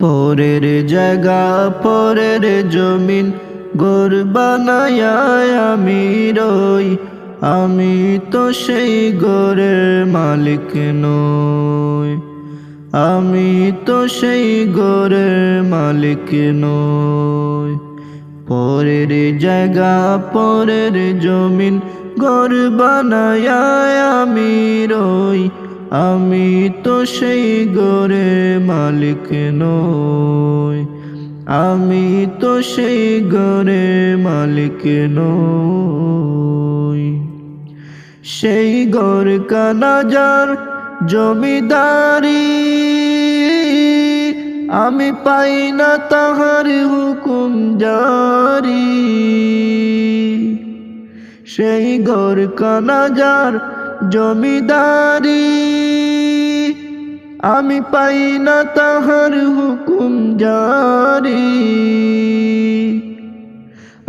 পরের জায়গা, পরের জমিন গোর বানায় আমি রই। আমি তো সেই গোরের মালিক নই। আমি তো সেই গোরের মালিক নই। পরের জায়গা, পরের জমিন ঘর বানায় আমি রই। আমি তো সেই গোরে মালিক নই। আমি তো সেই গোরে মালিক নই। সেই গর কানাজার জমিদারি, আমি পাই না তাহার হুকুম জারি। সেই গর কানাজার জমিদারি, আমি পাই না তাহার হুকুম জারি।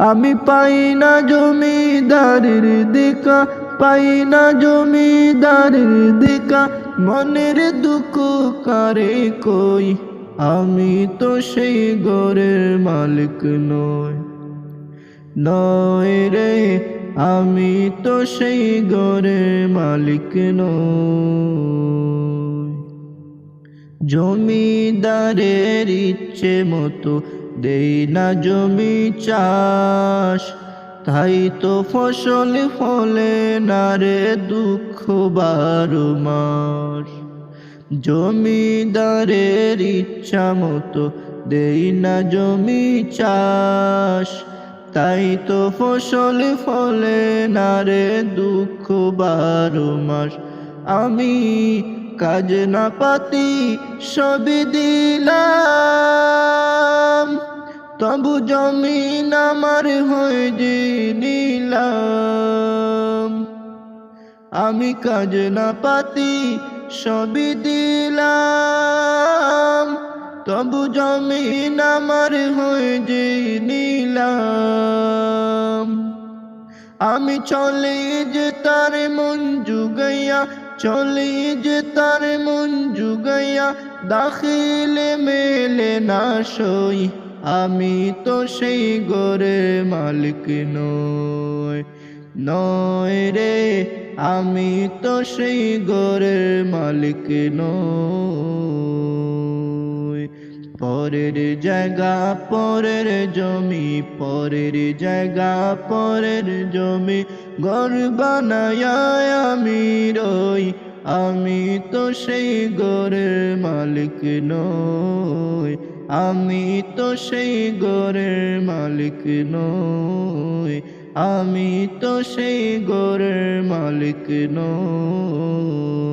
আমি পাই না জমিদারের দেখা পাই না জমিদারের দেখা মনের দুঃখ কারে কই? আমি তো সেই গরের মালিক নয় নয় রে আমি তো সেই গরের মালিক নই। জমিদারের ইচ্ছে মতো দেই না জমি চাষ। তাই তো ফসল ফলে না রে দুঃখ বারো মাস। জমিদারের ইচ্ছা মতো দেই না জমি চাষ। তাই তো ফসল ফলে না রে দুঃখ বারো মাস। আমি কাজ না পাতি সবই দিলাম, তবু জমিন আমার হয়ে যে নিলাম। আমি কাজ না পাতি সবই দিলাম। তবু জমিন আমার হয়ে যে নিলাম আমি চলে যে তার মন জুগাইয়া, চলে যে তার মন জুগাইয়া, দাখিলে মেলে না সই। আমি তো সেই গোরের মালিক নই নয় রে। আমি তো সেই গোরের মালিক নই। পরের জায়গা, পরের জমি, পরের জায়গা, পরের জমি। ঘর বানায় আমি রই, আমি তো সেই গোরের মালিক নই। আমি তো সেই গোরের মালিক নই, আমি তো সেই গোরের মালিক নই।